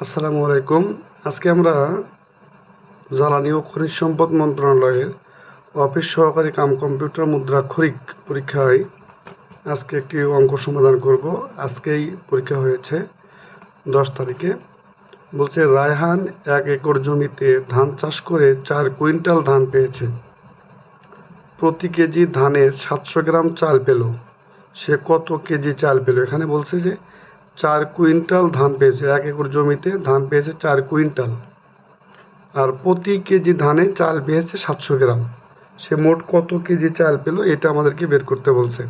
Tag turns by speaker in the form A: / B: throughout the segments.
A: আসসালামু আলাইকুম। আজকে আমরা জ্বালানি ও খনিজ সম্পদ মন্ত্রণালয়ের অফিস সহকারী কাম কম্পিউটার মুদ্রাক্ষরিক পরীক্ষায় আজকে একটি অঙ্ক সমাধান করব। আজকেই পরীক্ষা হয়েছে দশ তারিখে। বলছে, রায়হান এক একর জমিতে ধান চাষ করে চার কুইন্টাল ধান পেয়েছে। প্রতি কেজি ধানে সাতশো গ্রাম চাল পেল। সে কত কেজি চাল পেল? এখানে বলছে যে চার কুইন্টাল ধান পেয়েছে, এক একর জমিতে ধান পেয়েছে চার কুইন্টাল। আর প্রতি কেজি ধানে চাল পেয়েছে সাতশো গ্রাম। সে মোট কত কেজি চাল পেল এটা আমাদেরকে বের করতে বলছে।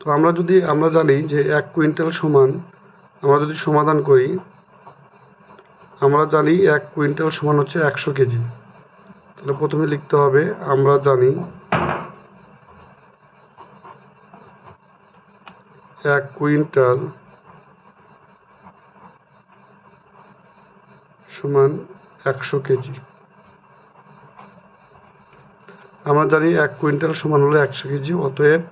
A: তো আমরা যদি, আমরা জানি যে এক কুইন্টাল সমান, আমরা যদি সমাধান করি, আমরা জানি এক কুইন্টাল সমান হচ্ছে একশো কেজি। তাহলে প্রথমে লিখতে হবে, আমরা জানি এক কুইন্টাল সমান একশো কেজি। আমরা জানি এক কুইন্টাল সমান হলো একশো কেজি, অতএব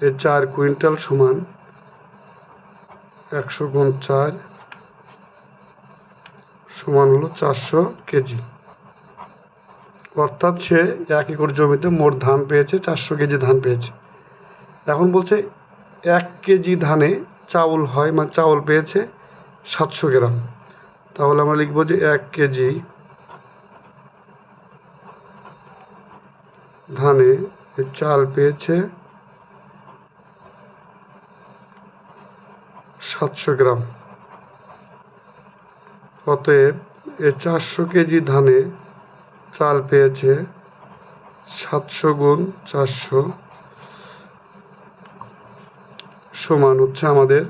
A: এর চার কুইন্টাল সমান একশো গুণ চার সমান হলো চারশো কেজি। অর্থাৎ সে এক একর জমিতে মোট ধান পেয়েছে, চারশো কেজি ধান পেয়েছে। এখন বলছে এক কেজি ধানে চাউল হয় মানে চাউল পেয়েছে সাতশো গ্রাম। তাহলে আমরা লিখব যে এক কেজি ধানে চাল পেয়েছে সাতশো গ্রাম। অতএব এ চারশো কেজি ধানে চাল পেয়েছে সাতশো গুণ চারশো সমান হচ্ছে আমাদের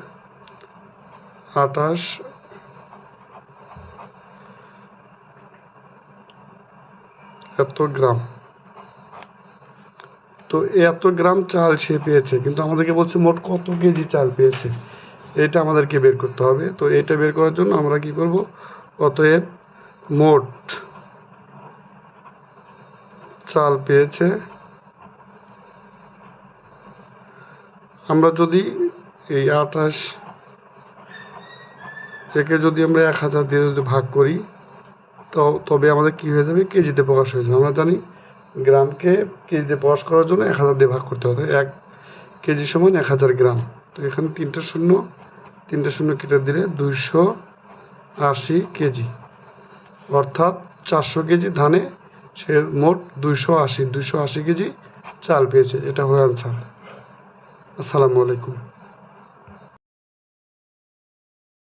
A: আটাশ এত গ্রাম। তো এত গ্রাম চাল সে পেয়েছে, কিন্তু আমাদেরকে বলছে মোট কত কেজি চাল পেয়েছে? এটা আমাদেরকে বের করতে হবে। তো এটা বের করার জন্য আমরা কি করব? অতএব মোট চাল পেয়েছে। আমরা যদি এই আঠাশ একে যদি আমরা এক হাজার দিয়ে যদি ভাগ করি তো তবে আমাদের কী হয়ে যাবে? কেজিতে প্রকাশ হয়ে যাবে। আমরা জানি গ্রামকে কেজিতে প্রকাশ করার জন্য এক হাজার দিয়ে ভাগ করতে হবে। এক কেজি সমান এক হাজার গ্রাম। তো এখানে তিনটে শূন্য তিনটে শূন্য কেটে দিলে দুইশো আশি কেজি। অর্থাৎ চারশো কেজি ধানে সে মোট দুইশো আশি দুইশো আশি কেজি চাল পেয়েছে। এটা হলো অ্যান্সার। আসসালামু আলাইকুম।